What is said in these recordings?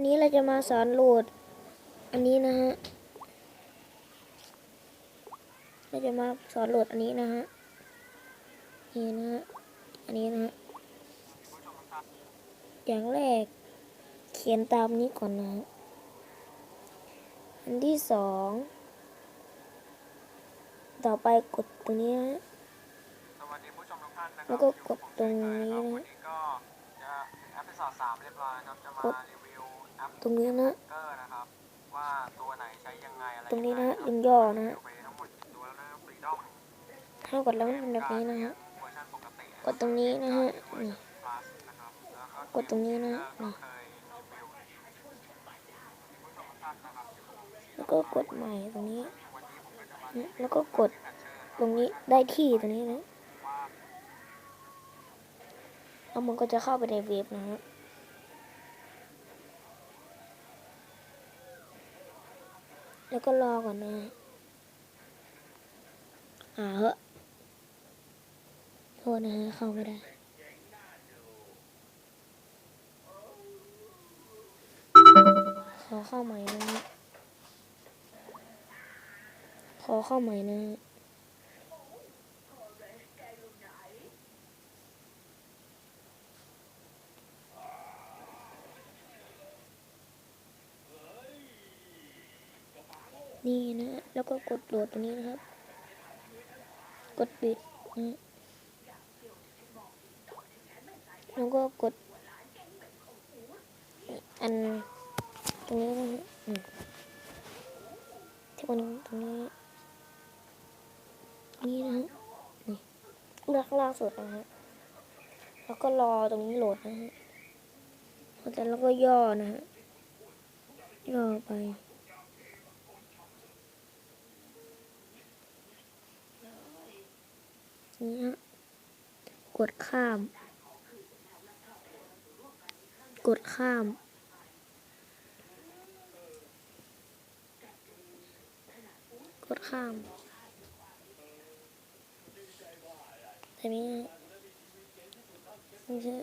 วันนี้เราจะมาสอนโหลด อันนี้นะฮะ เราจะมาสอนโหลดอันนี้นะฮะ นี่นะฮะ อันนี้นะฮะ อย่างแรก เขียนตามนี้ก่อนนะฮะ อันที่สอง ต่อไปกดตรงนี้นะฮะสวัสดีผู้ชมทุกท่านนะครัแล้วก็กดตรงนี้นะวันนี้ก็จะถึงแอปพิซอด ตรงนี้นะเกอร์นะครับว่าตัวไหนใช้ยังไงอะไรตรงนี้นะยัฮะไยิงย่อนะฮะรีวิวไปทั้งหมดกี่ตัวแล้วนะฟรีดอมถ้ากดแล้วมันเป็นแบบนี้นะฮะเวอร์ชันปกติกดตรงนี้นะฮะเวอร์นี่ชัน plus นะครับแล้วกดตรงนี้นะก็นี่เคยรีวิวผู้ชมทุกท่านนะครับแล้วก็กดใหม่ตรงนี้วันนี้ผมก็จะมานะแล้วก็กดแพทเชอร์ตรงนี้ได้ที่ตรงนี้นะว่าแล้วมันก็จะเข้าไปในเว็บนะฮะ แล้วก็รอก่อนนะ อ่าเหอะโทษนะฮะเข้าไม่ได้ขอเข้าใหม่นะฮะขอเข้าใหม่นะ นี่นะ แล้วก็กดโหลดตรงนี้นะครับ กดปิดแล้วก็กด อันตรงนี้นะที่มันตรงนี้ นี่นะฮะนี่เลือกข้าล่าสุดนะฮะแล้วก็รอตรงนี้โหลดนะฮะพอแต่แล้วก็ย่อนะฮะย่อไป นี่ฮะ กดข้าม กดข้าม กดข้ามแต่นี้ไม่ใช่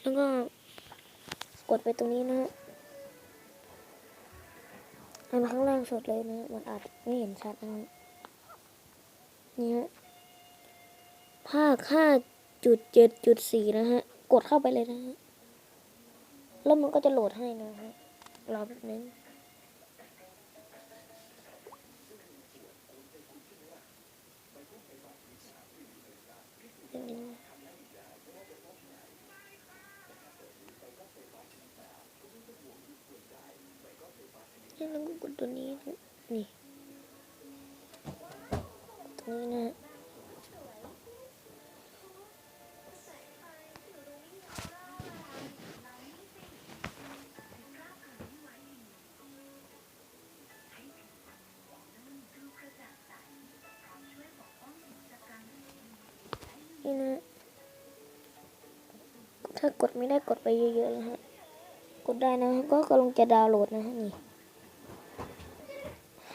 แล้วก็กดไปตรงนี้นะฮะ อันข้างล่างสุดเลยนะ มันอาจไม่เห็นชัดนะเนี่ฮะภาคห้าจุดเจ็ดจุดสี่นะฮะ กดเข้าไปเลยนะฮะ แล้วมันก็จะโหลดให้นะฮะ รอแป๊บนึง นี่แล้วก็กดตัวนี้นี่ตรงนี้นะนี่นะ ถ้ากดไม่ได้กดไปเยอะๆนะฮะ กดได้นะฮะก็กำลังจะดาวน์โหลดนะฮะนี่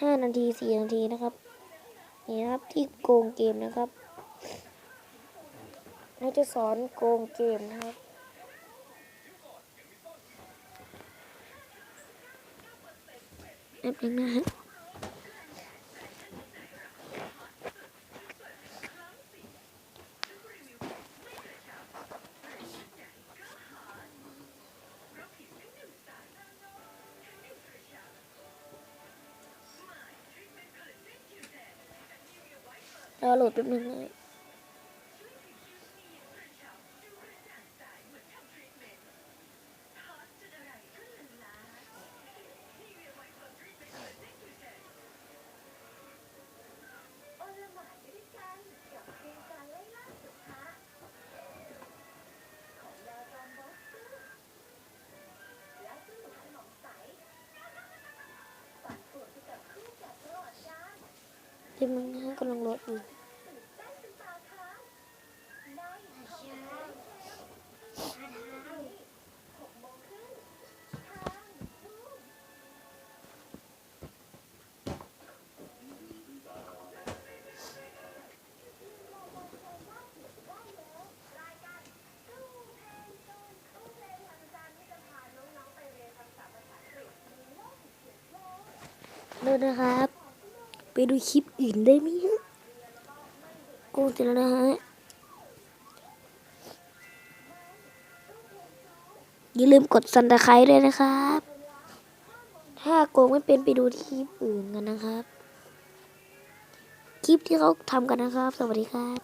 ห้านาทีสี่นาทีนะครับนี่นะครับที่โกงเกมนะครับเราจะสอนโกงเกมนะครับแป๊บนึงนะฮะ ราโหลดแป๊บนึงนะ ช่ไหมนกำลังลดอยู่ดูนะครับ ไปดูคลิปอื่นได้ไหมฮะโกงเสร็จแล้วนะฮะ อย่าลืมกดซันตะไคร้ด้วยนะครับ ถ้าโกงไม่เป็นไปดูคลิปอื่นกันนะครับ คลิปที่เขาทำกันนะครับ สวัสดีครับ